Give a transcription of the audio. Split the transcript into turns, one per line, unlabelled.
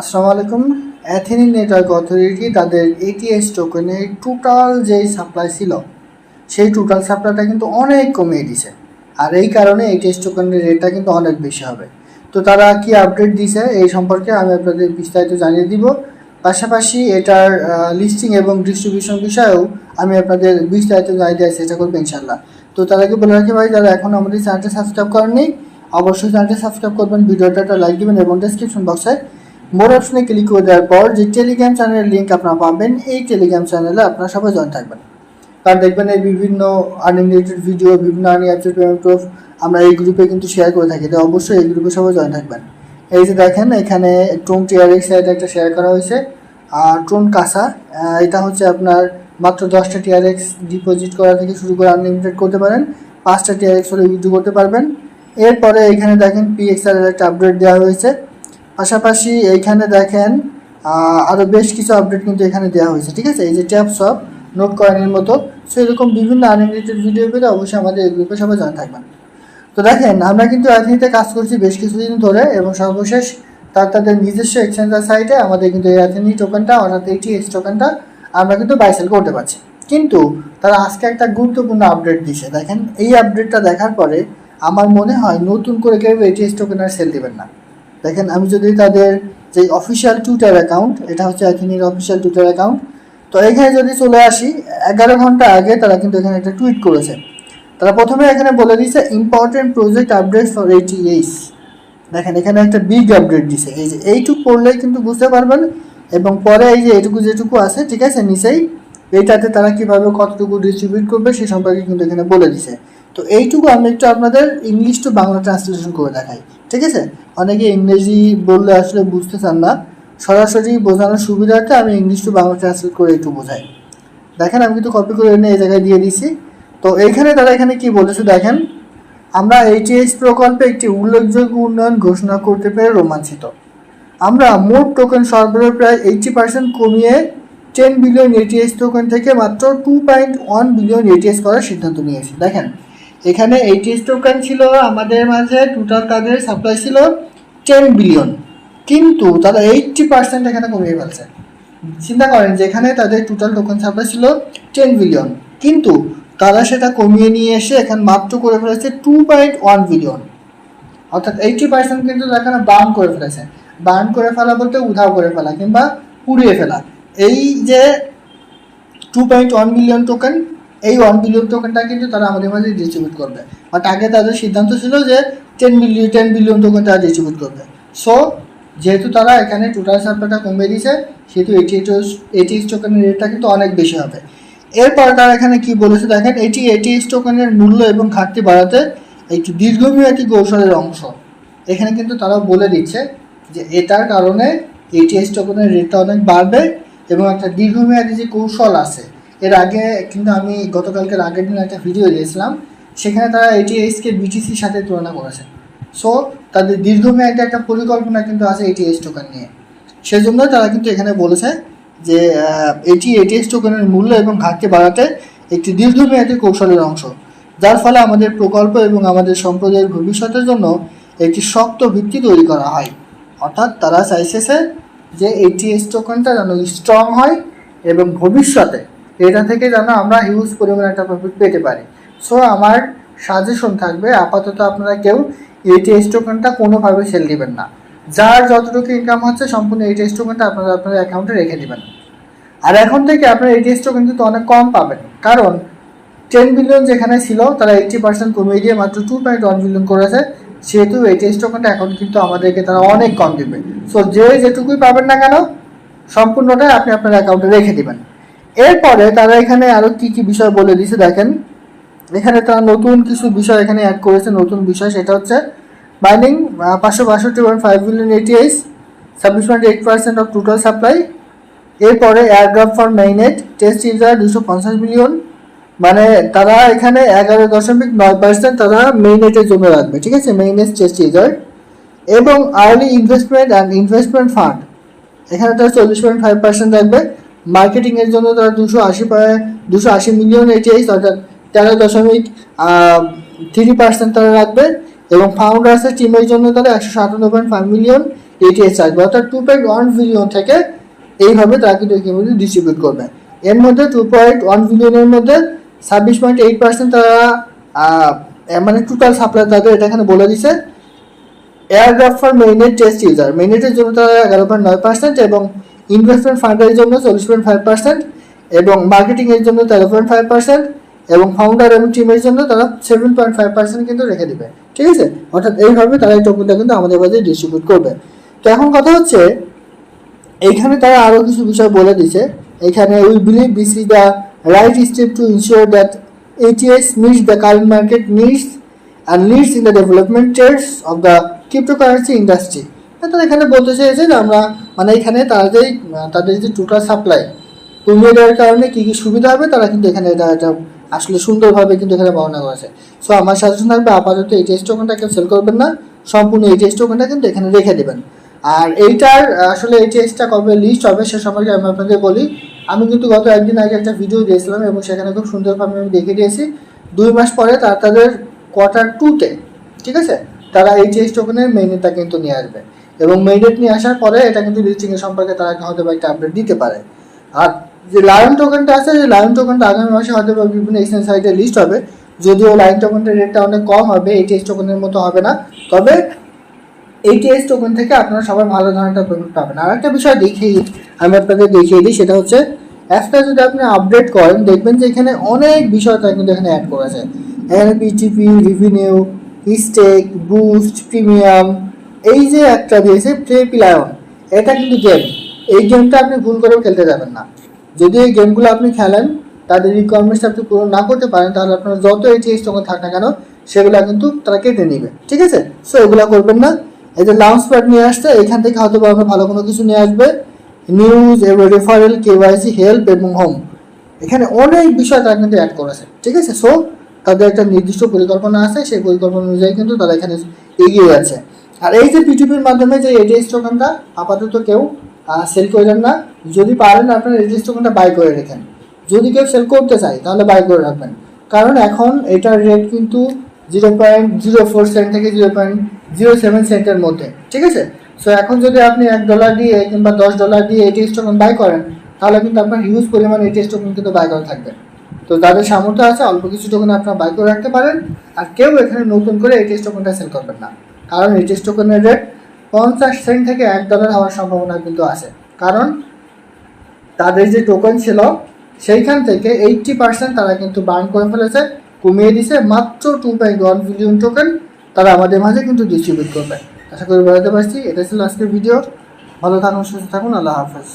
আসসালামু আলাইকুম। Athene network authority তাদের এটিএস টোকেনের টোটাল যেই সাপ্লাই ছিল, সেই টোটাল সাপ্লাইটা কিন্তু অনেক কমিয়ে দিছে। আর এই কারণে এটিএস টোকেনের রেটটা কিন্তু অনেক বেশি হবে। তো তারা কি আপডেট দিছে এই সম্পর্কে আমি আপনাদের বিস্তারিত জানিয়ে দিব। পাশাপাশি এটার লিস্টিং এবং ডিস্ট্রিবিউশন বিষয়েও আমি আপনাদের বিস্তারিত জানিয়ে দেওয়ার চেষ্টা করব ইনশাল্লাহ তো তার আগে বলে রাখি ভাই, যারা এখন আমাদের চ্যানেলটা সাবস্ক্রাইব করেননি, অবশ্যই চ্যানেলটা সাবস্ক্রাইব করবেন, ভিডিওটা একটা লাইক দিবেন এবং ডেসক্রিপশন বক্সে মোর অপশনে ক্লিক করে দেওয়ার পর যে টেলিগ্রাম চ্যানেলের লিঙ্ক আপনারা পাবেন, এই টেলিগ্রাম চ্যানেলে আপনারা সবাই জয়েন থাকবেন। কারণ দেখবেন এই বিভিন্ন আর্নিং রিলেটেড ভিডিও বিভিন্ন আর্নিং অ্যাপসের পেমেন্ট প্রুফ আমরা এই গ্রুপে কিন্তু শেয়ার করে থাকি তো অবশ্যই এই গ্রুপে সবাই জয়েন থাকবেন। এই যে দেখেন, এখানে ট্রোন টিআরএক্স সাইডে একটা শেয়ার করা হয়েছে, আর ট্রোন কাসা এটা হচ্ছে আপনার মাত্র দশটা টিআরএক্স ডিপোজিট করা থেকে শুরু করে আনলিমিটেড করতে পারেন, পাঁচটা টিআরএক্স হলে উইথড্র করতে পারবেন। এরপরে এখানে দেখেন পিএক্সআর এর একটা আপডেট দেওয়া হয়েছে। পাশাপাশি এইখানে দেখেন আরও বেশ কিছু আপডেট কিন্তু এখানে দেওয়া হয়েছে, ঠিক আছে? এই যে ট্যাপ সব নোট কয়েনের মতো। সো এরকম বিভিন্ন আনলিমিটেড ভিডিও পেলে অবশ্যই আমাদের এই গ্রুপে সবাই জয়েন থাকবেন। তো দেখেন, আমরা কিন্তু অ্যাথনিতে কাজ করছি বেশ কিছুদিন ধরে এবং সর্বশেষ তার তাদের নিজস্ব এক্সচেঞ্জার সাইটে আমাদের কিন্তু এই অ্যাথনি টোকেনটা অর্থাৎ এইটি এক্স টোকেনটা আমরা কিন্তু বাইসেল করতে পারছি। কিন্তু তারা আজকে একটা গুরুত্বপূর্ণ আপডেট দিছে দেখেন, এই আপডেটটা দেখার পরে আমার মনে হয় নতুন করে কেউ এটিএস টোকেন আর সেল দেবেন না। দেখেন, আমি যদি তাদের যে অফিসিয়াল টুইটার অ্যাকাউন্ট এটা হচ্ছে অ্যাথিনির অফিসিয়াল টুইটার অ্যাকাউন্ট তো এখানে যদি চলে আসি, এগারো ঘণ্টা আগে তারা কিন্তু এখানে একটা টুইট করেছে। তারা প্রথমে এখানে বলে দিয়েছে ইম্পর্টেন্ট প্রজেক্ট আপডেট ফর এইটিএইস দেখেন, এখানে একটা বিগ আপডেট দিছে। এই যে, এইটুকু পড়লেই কিন্তু বুঝতে পারবেন, এবং পরে এই যে এইটুকু যেটুকু আছে, ঠিক আছে, নিচেই, এইটাতে তারা কীভাবে কতটুকু ডিস্ট্রিবিউট করবে, সে সম্পর্কে কিন্তু এখানে বলে দিছে। তো এইটুকু আমি একটু আপনাদের ইংলিশ টু বাংলা ট্রান্সলেশন করে দেখাই। ঠিক আছে? অনেকে ইংরেজি বললে আসলে বুঝতে চান না। সরাসরি বোঝানোর সুবিধার্থে আমি ইংলিশ টু বাংলা ট্রান্সলেট করে একটু বোঝাই। দেখেন, আমি কিন্তু কপি করে এনে এই জায়গায় দিয়ে দিছি তো এইখানে তারা এখানে কি বলেছে দেখেন? আমরা এইচএস প্রকল্পে একটি উল্লেখযোগ্য উন্নয়ন ঘোষণা করতে পেরে রোমাঞ্চিত। আমরা মোট টোকেন সরবরাহ প্রায় এইটি পার্সেন্ট কমিয়ে টেন বিলিয়ন এটিএস টোকেন থেকে মাত্র two point one billion ATS করার সিদ্ধান্ত নিয়েছি। দেখেন এখানে এইটিএস টোকেন ছিল, আমাদের মাঝে টোটাল তাদের সাপ্লাই ছিল টেন বিলিয়ন কিন্তু তারা এইটটি পার্সেন্ট এখানে কমিয়ে ফেলছে। চিন্তা করেন যেখানে তাদের টোটাল টোকেন সাপ্লাই ছিল টেন বিলিয়ন কিন্তু তারা সেটা কমিয়ে নিয়ে এসে এখানে মাত্র করে ফেলেছে টু পয়েন্ট ওয়ান বিলিয়ন অর্থাৎ এইটি পার্সেন্ট কিন্তু এখানে বার্ন করে ফেলেছে। বার্ন করে ফেলা বলতে উধাও করে ফেলা কিংবা পুড়িয়ে ফেলা। এই যে two point one billion token এই ওয়ান বিলিয়ন টোকেনটা কিন্তু তারা আমাদের মাঝে ডিস্ট্রিবিউট করবে। বাট আগে তাদের সিদ্ধান্ত ছিল যে ten billion ten billion token তারা ডিস্ট্রিবিউট করবে। সো যেহেতু তারা এখানে টোটাল সাপ্লাইটা কমিয়ে দিয়েছে, সেহেতু এটি এটি টোকেনের রেটটা কিন্তু অনেক বেশি হবে। এরপর তারা এখানে কি বলেছে দেখেন, এটি এটি টোকেনের মূল্য এবং ঘাটতি বাড়াতে একটি দীর্ঘমেয়াদী কৌশলের অংশ। এখানে কিন্তু তারা বলে দিচ্ছে যে এটার কারণে এটিএস টোকেনের রেটটা অনেক বাড়বে এবং একটা দীর্ঘমেয়াদী যে কৌশল আছে এর আগে কিন্তু আমি গতকালকের আগের দিন একটা ভিডিও দিয়েছিলাম। সেখানে তারা এটিএসকে বিটিসির সাথে তুলনা করেছে। সো তাদের দীর্ঘমেয়াদী একটা পরিকল্পনা কিন্তু আছে এটিএস টোকেন নিয়ে। সেজন্য তারা কিন্তু এখানে বলেছে যে এটি এটিএস টোকেনের মূল্য এবং ঘাটতি বাড়াতে একটি দীর্ঘমেয়াদী কৌশলের অংশ। যার ফলে আমাদের প্রকল্প এবং আমাদের সম্প্রদায়ের ভবিষ্যতের জন্য একটি শক্ত ভিত্তি তৈরি করা হয়। অর্থাৎ তারা চাইছে যে এটিএস টোকেনটা যেন স্ট্রং হয় এবং ভবিষ্যতে এটা থেকে যেন আমরা হিউজ পরিমাণে একটা প্রফিট পেতে পারি। সো আমার সাজেশন থাকবে, আপাতত আপনারা কেউ এটিএস টোকেনটা কোনোভাবে সেল দিবেন না। যার যতটুকু ইনকাম হচ্ছে, সম্পূর্ণ এটিএস টোকেনটা আপনারা আপনার অ্যাকাউন্টে রেখে দিবেন। আর এখন থেকে আপনার এটিএস টোকেন কিন্তু অনেক কম পাবেন। কারণ টেন বিলিয়ন যেখানে ছিল, তারা এইটি পার্সেন্ট কমিয়ে দিয়ে মাত্র টু পয়েন্ট ওয়ান বিলিয়ন করেছে। সেহেতু এটিএস টোকেনটা এখন কিন্তু আমাদেরকে তারা অনেক কম দেবে। সো যে যেটুকুই পাবেন না কেন, সম্পূর্ণটাই আপনি আপনার অ্যাকাউন্টে রেখে দিবেন। এরপরে তারা এখানে আরও কী কী বিষয় বলে দিয়েছে দেখেন। এখানে তারা নতুন কিছু বিষয় এখানে অ্যাড করেছে, নতুন বিষয় সেটা হচ্ছে বাইনিং পাঁচশো বাষট্টি পয়েন্ট ফাইভ বিলিয়ন এটিএস ছাব্বিশ point eight percent of total supply এরপরে airdrop for mainnet test user দুশো পঞ্চাশ মিলিয়ন মানে তারা এখানে এগারো দশমিক নয় পার্সেন্ট তারা মেইনেটের জন্য রাখবে, ঠিক আছে? মেইনেট টেস্ট ইউজার এবং early investment and investment fund এখানে তারা চল্লিশ পয়েন্ট ফাইভ পার্সেন্ট রাখবে। মার্কেটিংয়ের জন্য তারা দুশো আশি দুশো আশি মিলিয়ন এটিএইচ অর্থাৎ তেরো দশমিক থ্রি পার্সেন্ট তারা রাখবে এবং ফাউন্ডার্সের টিমের জন্য তারা একশো সাতান্ন পয়েন্ট ফাইভ মিলিয়ন এটিএস আসবে অর্থাৎ টু পয়েন্ট ওয়ান বিলিয়ন থেকে এইভাবে তারা কিন্তু ইকুইটি ডিস্ট্রিবিউট করবে। এর মধ্যে টু পয়েন্ট ওয়ান বিলিয়নের মধ্যে ছাব্বিশ পয়েন্ট এইট পার্সেন্ট তারা মানে টোটাল সাপ্লাই তাদের এটা এখানে বলে দিছে। Airdrop for mainnet test user মেইনেটের জন্য তারা এগারো পয়েন্ট নয় পার্সেন্ট এবং ইনভেস্টমেন্ট ফান্ডের জন্য চল্লিশ পয়েন্ট ফাইভ পার্সেন্ট এবং মার্কেটিংয়ের জন্য তেরো পয়েন্ট ফাইভ পার্সেন্ট এবং ফাউন্ডার এবং টিমের জন্য তারা সেভেন পয়েন্ট ফাইভ পার্সেন্ট কিন্তু রেখে দেবে। ঠিক আছে? অর্থাৎ এইভাবে তারা এই টোকেনটা কিন্তু আমাদের বাজারে ডিস্ট্রিবিউট করবে। তো এখন কথা হচ্ছে এইখানে তারা আরও কিছু বিষয় বলে দিছে এখানে we believe this is the right step to ensure that meets the current market needs and leads in the development trends of the cryptocurrency industry তারা এখানে বলতে চেয়েছে যে আমরা মানে এখানে তারা যে তাদের যে টোটাল সাপ্লাই কমিয়ে দেওয়ার কারণে কী কী সুবিধা হবে, তারা কিন্তু এখানে এটা এটা আসলে সুন্দরভাবে কিন্তু এখানে বর্ণনা করেছে। সো আমার সাজেশন থাকবে, আপাতত এই টেস্ট টোকেনটা কেউ সেল করবেন না, সম্পূর্ণ এই টেস্ট টোকেনটা কিন্তু এখানে রেখে দেবেন। আর এইটার, আসলে এই টেস্টটা কবে লিস্ট হবে, সে সম্পর্কে আমি আপনাদের বলি। আমি কিন্তু গত একদিন আগে একটা ভিডিও দিয়েছিলাম এবং সেখানে খুব সুন্দরভাবে আমি দেখে দিয়েছি। দুই মাস পরে তারা তাদের কোয়ার্টার টুতে ঠিক আছে? তারা এই টেস্ট টোকেনের মেইনেটটা কিন্তু নিয়ে আসবে। এবং মেইনেট নিয়ে আসার পরে এটা কিন্তু লিস্টিং এর সম্পর্কে তারা হয়তো বা একটা আপডেট দিতে পারে। আর যে লায়ন টোকেনটা আছে, যে লায়ন টোকেনটা আগামী মাসে হয়তো বা বিভিন্ন এক্সচেঞ্জ সাইটে লিস্ট হবে। যদিও লাইন টোকেনটার রেটটা অনেক কম হবে এই টেস্ট টোকেনের মতো হবে না। তবে এইটিএস টোকেন থেকে আপনারা সবাই ভালো ধরনের পেমেন্ট পাবেন। আর একটা বিষয় দেখিয়ে আমি আপনাদের দেখিয়ে দিই, সেটা হচ্ছে অ্যাপটা যদি আপনি আপডেট করেন, দেখবেন যে এখানে অনেক বিষয় তারা কিন্তু এখানে অ্যাড করেছে। এখানে PTP revenue stake boost premium এই যে একটা দিয়েছে প্লে পিলায়ন এটা কিন্তু গেম এই গেমটা আপনি ভুল করেও খেলতে যাবেন না। যদি এই গেমগুলো আপনি খেলেন, তাদের রিকোয়ারমেন্টস আপনি পূরণ না করতে পারেন, তাহলে আপনার যত এইটিএস টোকেন থাক না কেন, সেগুলো কিন্তু তারা কেটে নেবে। ঠিক আছে? সো এগুলো করবেন না। এই যে লাউন্স প্যাড নিয়ে আসছে, এখান থেকে হয়তো আমরা ভালো কোনো কিছু নিয়ে আসবে। নিউজ এবং রেফারেল কেওয়াইসি হেল্প এবং হোম এখানে অনেক বিষয় তারা কিন্তু অ্যাড করেছে। ঠিক আছে? সো তাদের একটা নির্দিষ্ট পরিকল্পনা আছে। সেই পরিকল্পনা অনুযায়ী কিন্তু তারা এখানে এগিয়ে যাচ্ছে। আর এই যে পিটিপির মাধ্যমে যে এডিএস টোকেনটা আপাতত কেউ সেল করলেন না। যদি পারেন, আপনার এডিএস টোকেনটা বাই করে রেখেন। যদি কেউ সেল করতে চায়, তাহলে বাই করে রাখবেন। কারণ এখন এটার রেট কিন্তু zero point zero four cent থেকে জিরো পয়েন্ট জিরো সেভেন সেন্টের মধ্যে, ঠিক আছে? সো এখন যদি আপনি এক ডলার দিয়ে কিংবা দশ ডলার দিয়ে এটিএস টোকেন বাই করেন, তাহলে কিন্তু আপনার হিউজ পরিমাণ এটিএস টোকেন কিন্তু বাই করা থাকবে। তো যাদের সামর্থ্য আছে, অল্প কিছু টোকেন আপনারা বাই করে রাখতে পারেন। আর কেউ এখানে নতুন করে এটিএস টোকেনটা সেল করবেন না। কারণ এটিএস টোকেনের রেট পঞ্চাশ সেন্ট থেকে এক ডলার হওয়ার সম্ভাবনা কিন্তু আছে। কারণ তাদের যে টোকেন ছিল, সেইখান থেকে এইটটি পার্সেন্ট তারা কিন্তু বার্ন করে ফেলেছে, কমিয়ে দিছে। মাত্র two point one billion token তারা আমাদের মাঝে কিন্তু ডিস্ট্রিবিউট করবে। আশা করি বেড়াতে পারছি। এটা ছিল আজকের ভিডিও ভালো থাকুন, সুস্থ থাকুন। আল্লাহ হাফেজ।